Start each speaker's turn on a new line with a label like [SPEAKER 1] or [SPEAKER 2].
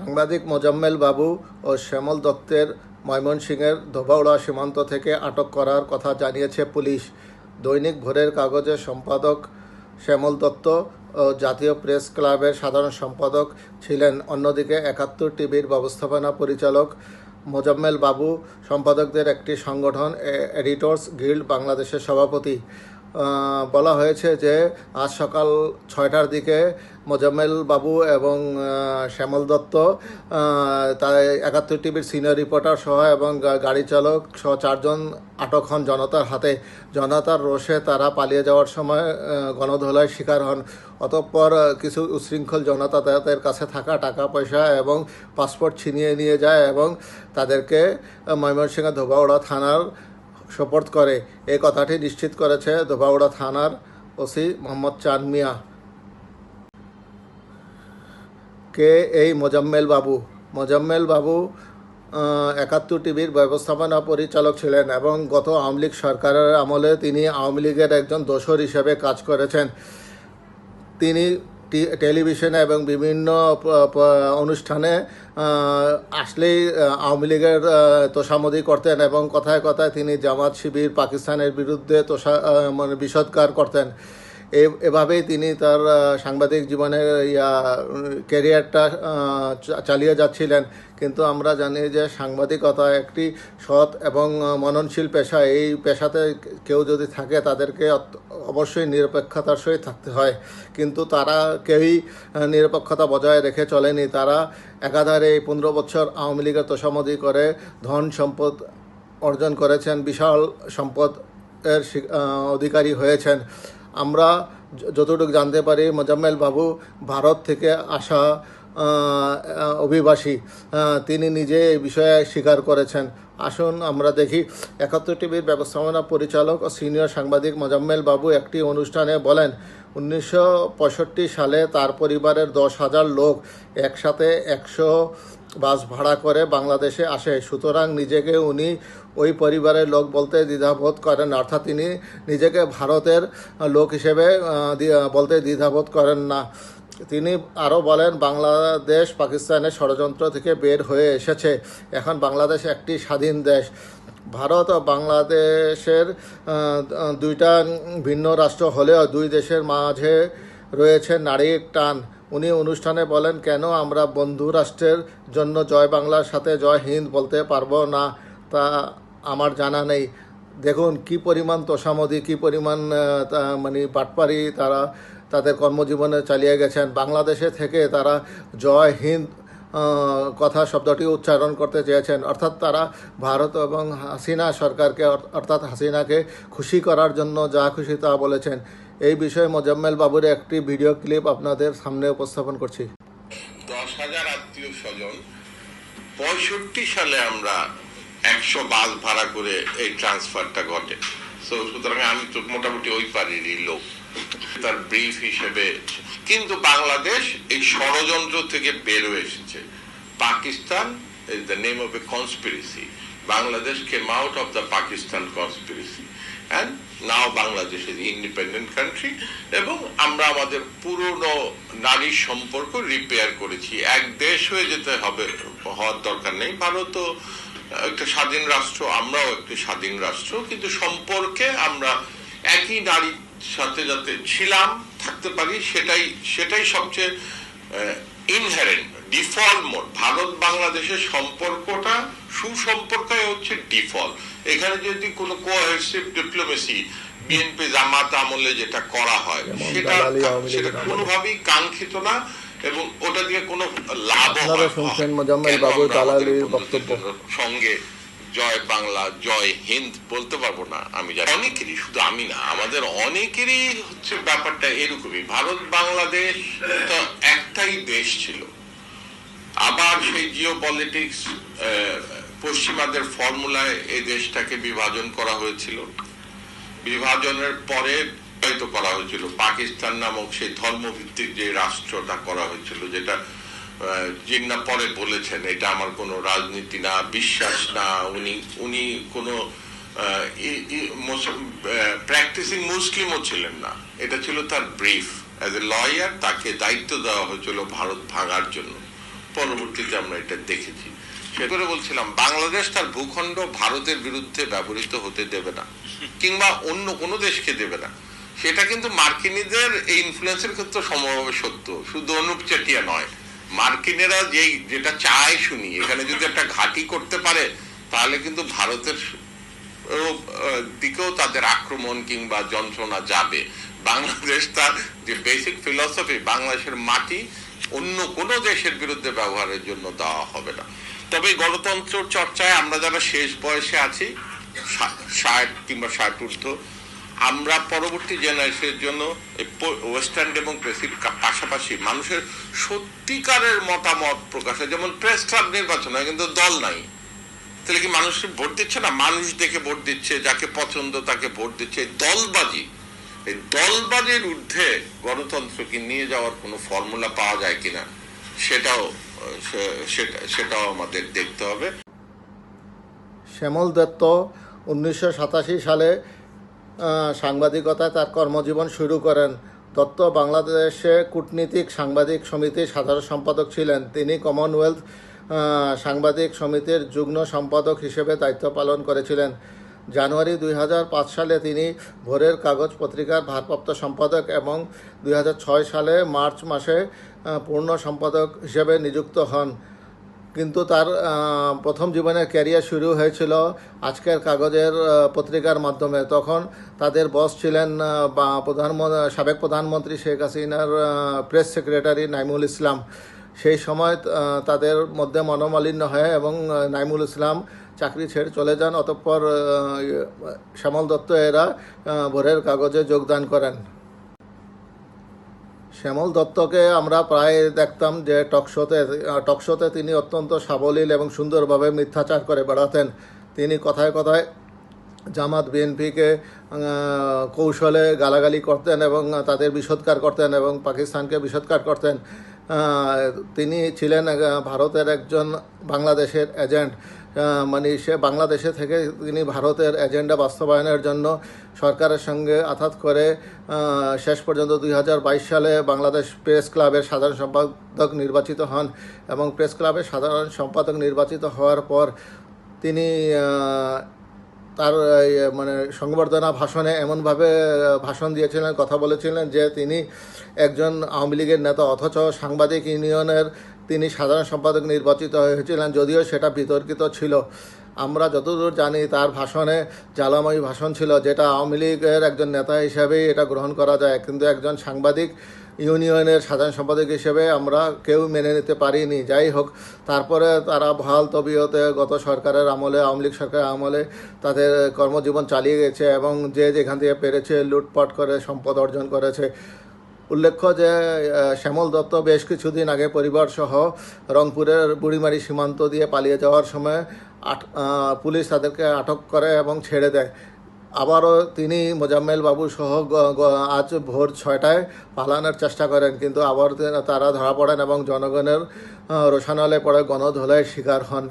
[SPEAKER 1] সাংবাদিক মোজাম্মেল বাবু ও শ্যামল দত্তের ময়মনসিংহের ধোবাউড়া সীমান্ত থেকে আটক করার কথা জানিয়েছে পুলিশ। দৈনিক ভোরের কাগজের সম্পাদক শ্যামল দত্ত ও জাতীয় প্রেস ক্লাবের সাধারণ সম্পাদক ছিলেন। অন্যদিকে একাত্তর টিভির ব্যবস্থাপনা পরিচালক মোজাম্মেল বাবু সম্পাদকদের একটি সংগঠন এডিটর্স গিল্ড বাংলাদেশের সভাপতি। বলা হয়েছে যে আজ সকাল ছয়টার দিকে মোজাম্মেল বাবু এবং শ্যামল দত্ত তার একাত্তর টিভির সিনিয়র রিপোর্টার সহ এবং গাড়ি চালক সহ চারজন আটক হন জনতার হাতে। জনতার রোষে তারা পালিয়ে যাওয়ার সময় গণধোলায় শিকার হন। অতঃপর কিছু উশৃঙ্খল জনতা তাদের কাছে থাকা টাকা পয়সা এবং পাসপোর্ট ছিনিয়ে নিয়ে যায় এবং তাদেরকে আহ, ময়মনসিংহ ধোবাউড়া থানার সোপর্দ করে। এই কথাটি নিশ্চিত করেছে ধোবাউড়া থানার ওসি মোহাম্মদ চাঁদ মিয়া। কে এই মোজাম্মেল বাবু? মোজাম্মেল বাবু একাত্তর টিভির ব্যবস্থাপনা পরিচালক ছিলেন এবং গত আওয়ামী লীগ সরকারের আমলে তিনি আওয়ামী লীগের একজন দোসর হিসেবে কাজ করেছেন। তিনি টেলিভিশনে এবং বিভিন্ন অনুষ্ঠানে আসলেই আওয়ামী লীগের তোষামদি করতেন এবং কথায় কথায় তিনি জামাত শিবির পাকিস্তানের বিরুদ্ধে তোষা মানে বিষৎকার করতেন। এভাবেই তিনি তার সাংবাদিক জীবনের ইয়া, ক্যারিয়ারটা চালিয়ে যাচ্ছিলেন। কিন্তু আমরা জানি যে সাংবাদিকতা একটি সৎ এবং মননশীল পেশা। এই পেশাতে কেউ যদি থাকে, তাদেরকে অবশ্যই নিরপেক্ষতার সহিত থাকতে হয়। কিন্তু তারা কেউই নিরপেক্ষতা বজায় রেখে চলেনি। তারা একাধারে এই পনেরো বছর আওয়ামী লীগের তোষামদি করে ধন সম্পদ অর্জন করেছেন, বিশাল সম্পদ এর অধিকারী হয়েছেন। আমরা যতটুকু জানতে পারি মোজাম্মেল বাবু ভারত থেকে আসা অভিবাসী তিনি নিজে এই বিষয়ে স্বীকার করেছেন। আসুন, আমরা দেখি। একাত্তর টিভির ব্যবস্থাপনা পরিচালক ও সিনিয়র সাংবাদিক মোজাম্মেল বাবু একটি অনুষ্ঠানে বলেন, উনিশশো পঁয়ষট্টি সালে তার পরিবারের দশ হাজার লোক একসাথে একশো বাস ভাড়া করে বাংলাদেশে আসে। সুতরাং নিজেকে উনি ওই পরিবারের লোক বলতে দ্বিধাবোধ করেন, অর্থাৎ তিনি নিজেকে ভারতের লোক হিসেবে বলতে দ্বিধাবোধ করেন না। তিনি আরও বলেন, বাংলাদেশ পাকিস্তানের ষড়যন্ত্র থেকে বের হয়ে এসেছে। এখন বাংলাদেশ একটি স্বাধীন দেশ। ভারত ও বাংলাদেশের দুইটা ভিন্ন রাষ্ট্র হলেও দুই দেশের মাঝে রয়েছে নারীর টান। উনি অনুষ্ঠানে বলেন, কেন আমরা বন্ধু রাষ্ট্রের জন্য জয় বাংলার সাথে জয় হিন্দ বলতে পারব না? তা আমার জানা নেই। দেখুন, কি পরিমাণ তোষামদি, কি পরিমাণ মানে বাটপারি তারা তাদের কর্মজীবনে চালিয়ে গেছেন। বাংলাদেশে থেকে তারা জয় হিন্দ কথা শব্দটি উচ্চারণ করতে চেয়েছেন। অর্থাৎ তারা ভারত এবং হাসিনা সরকারকে অর্থাৎ হাসিনাকে খুশি করার জন্য যা খুশি তা বলেছেন। এই বিষয়ে মোজাম্মেল বাবুর একটি ভিডিও ক্লিপ আপনাদের সামনে উপস্থাপন করছি।
[SPEAKER 2] দশ হাজার আত্মীয় স্বজন, পঁয়ষট্টি সালে আমরা একশো বাস ভাড়া করে এই ট্রান্সফারটা ঘটে। সুতরাং আমি তো মোটামুটি ওই পারিরই লোক। তার ব্রিফ হিসেবে কিন্তু বাংলাদেশ এই ষড়যন্ত্র থেকে বেরোয় এসেছে। Pakistan is the name of a conspiracy Bangladesh came out of the Pakistan conspiracy and now Bangladesh is independent country এবং আমরা আমাদের পুরনো নারীর সম্পর্ক রিপেয়ার করেছি। এক দেশ হয়ে যেতে হবে, হওয়ার দরকার নেই। ভারতও একটা স্বাধীন রাষ্ট্র, আমরাও একটি স্বাধীন রাষ্ট্র। কিন্তু সম্পর্কে আমরা একই নারীর সাথে যাতে ছিলাম থাকতে পারি সেটাই সেটাই সবচেয়ে ইনহারেন্ট ডিফল্ট মোড ভারত বাংলাদেশের সম্পর্কটা সুসম্পর্কই হচ্ছে ডিফল্ট এখানে যদি কোনো কোহেসিভ ডিপ্লোমেসি বিএনপি জামাত আমলে যেটা করা হয় সেটা সেটা। কোনোভাবেই কাঙ্ক্ষিত না এবং ওটা দিয়ে কোনো লাভ
[SPEAKER 1] আপনারা শুনছেন মোজাম্মেল বক্তব্য।
[SPEAKER 2] সঙ্গে জয় বাংলা, জয় হিন্দ বলতে পারব না। আমি জানি অনেকেরই, শুধু আমি না, আমাদের অনেকেরই হচ্ছে ব্যাপারটা এরকমই। ভারত, বাংলাদেশ তো একটাই দেশ ছিল। আবার সেই জিও পলিটিক্স পশ্চিমাদের ফর্মুলায় এই দেশটাকে বিভাজন করা হয়েছিল। বিভাজনের পরে হয়তো করা হয়েছিল। পাকিস্তান নামক সেই ধর্মভিত্তিক যে রাষ্ট্রটা করা হয়েছিল, যেটা জিন্না পরে বলেছেন, এটা আমার কোনো রাজনীতি না, বিশ্বাস না। উনি উনি কোনো প্র্যাকটিসিং মুসলিমও ছিলেন না। এটা ছিল তার ব্রিফ অ্যাজ এ লয়ার তাকে দায়িত্ব দেওয়া হয়েছিল ভারত ভাঙার জন্য। পরবর্তীতে আমরা এটা দেখেছি। সে করে বলছিলাম, বাংলাদেশ তার ভূখণ্ড ভারতের বিরুদ্ধে ব্যবহৃত হতে দেবে না, কিংবা অন্য কোনো দেশকে দেবে না। সেটা কিন্তু মার্কিনীদের এই ইনফ্লুয়েন্সের ক্ষেত্রে সমভাবে সত্য। শুধু অনুপ চেটিয়া নয় মার্কিনেরা যেই, যেটা চায় শুনি, এখানে যদি একটা ঘাঁটি করতে পারে, তাহলে কিন্তু ভারতের দিকেও তাদের আক্রমণ কিংবা যন্ত্রণা যাবে। বাংলাদেশ তার যে বেসিক ফিলসফি বাংলাদেশের মাটি অন্য কোনো দেশের বিরুদ্ধে ব্যবহারের জন্য দেওয়া হবে না। তবে গণতন্ত্র চর্চায় আমরা যারা শেষ বয়সে আছি ষাট কিংবা ষাট ঊর্ধ্ব আমরা পরবর্তী জেনারেশনের জন্য ওয়েস্টার্ন ডেমোক্রেসির পাশাপাশি মানুষের সত্যিকারের মতামত প্রকাশে যেমন প্রেস ক্লাব নির্বাচন হয়, কিন্তু দল নাই। তাহলে কি মানুষ ভোট দিচ্ছে না? মানুষ দেখে ভোট দিচ্ছে, যাকে পছন্দ তাকে ভোট দিচ্ছে। দলবাজি, এই দলবাজির ঊর্ধ্বে গণতন্ত্রকে নিয়ে যাওয়ার কোনো ফর্মুলা পাওয়া যায় কিনা, সেটাও সেটাও আমাদের দেখতে হবে।
[SPEAKER 1] শ্যামল দত্ত উনিশশো সাতাশি সালে সাংবাদিকতায় তার কর্মজীবন শুরু করেন। দত্ত বাংলাদেশে কূটনীতিক সাংবাদিক সমিতির সাধারণ সম্পাদক ছিলেন। তিনি কমনওয়েলথ সাংবাদিক সমিতির যুগ্ম সম্পাদক হিসেবে দায়িত্ব পালন করেছিলেন। জানুয়ারি দুই হাজার পাঁচ সালে তিনি ভোরের কাগজ পত্রিকার ভারপ্রাপ্ত সম্পাদক এবং দুই হাজার ছয় সালে মার্চ মাসে পূর্ণ সম্পাদক হিসেবে নিযুক্ত হন। কিন্তু তার প্রথম জীবনের ক্যারিয়ার শুরু হয়েছিল আজকের কাগজের পত্রিকার মাধ্যমে। তখন তাদের বস ছিলেন প্রধানমন্ত্রী সাবেক প্রধানমন্ত্রী শেখ হাসিনার প্রেস সেক্রেটারি নাইমুল ইসলাম। সেই সময় তাদের মধ্যে মনোমালিন্য হয় এবং নাইমুল ইসলাম চাকরি ছেড়ে চলে যান। অতঃপর শ্যামল দত্ত এরা ভোরের কাগজে যোগদান করেন। শ্যামল দত্তকে আমরা প্রায় দেখতাম যে টকশোতে টকশোতে তিনি অত্যন্ত সাবলীল এবং সুন্দরভাবে মিথ্যাচার করে বেড়াতেন। তিনি কথায় কথায় জামাত বিএনপিকে কৌশলে গালাগালি করতেন এবং তাদের বিষৎকার করতেন এবং পাকিস্তানকে বিষৎকার করতেন। তিনি ছিলেন ভারতের একজন বাংলাদেশের এজেন্ট। মানে সে বাংলাদেশে থেকে তিনি ভারতের এজেন্ডা বাস্তবায়নের জন্য সরকারের সঙ্গে আঘাত করে শেষ পর্যন্ত দুই হাজার বাইশ সালে বাংলাদেশ প্রেস ক্লাবের সাধারণ সম্পাদক নির্বাচিত হন এবং প্রেস ক্লাবের সাধারণ সম্পাদক নির্বাচিত হওয়ার পর তিনি তার মানে সংবর্ধনা ভাষণে এমনভাবে ভাষণ দিয়েছিলেন, কথা বলেছিলেন যে তিনি একজন আওয়ামী লীগের নেতা, অথচ সাংবাদিক ইউনিয়নের তিনি সাধারণ সম্পাদক নির্বাচিত হয়েছিলেন, যদিও সেটা বিতর্কিত ছিল। আমরা যতদূর জানি, তার ভাষণে জ্বালাময়ী ভাষণ ছিল, যেটা আওয়ামী লীগের একজন নেতা হিসেবেই এটা গ্রহণ করা যায়। কিন্তু একজন সাংবাদিক ইউনিয়নের সাধারণ সম্পাদক হিসেবে আমরা কেউ মেনে নিতে পারিনি। যাই হোক, তারপরে তারা ভালো তবিয়তে গত সরকারের আমলে, আওয়ামী লীগ সরকারের আমলে তাদের কর্মজীবন চালিয়ে গেছে এবং যে যেখান থেকে পেরেছে লুটপাট করে, সম্পদ অর্জন করেছে উল্লেখ্য যে শ্যামল দত্ত বেশ কিছুদিন আগে পরিবার সহ রংপুরের বুড়িমারি সীমান্ত দিয়ে পালিয়ে যাওয়ার সময় পুলিশ তাদেরকে আটক করে এবং ছেড়ে দেয়। আবারও তিনি মোজাম্মেল বাবু সহ আজ ভোর ছয়টায় পালানোর চেষ্টা করেন কিন্তু আবার তারা ধরা পড়েন এবং জনগণের আহ, রোষানলে পড়ে গণধোলায় শিকার হন।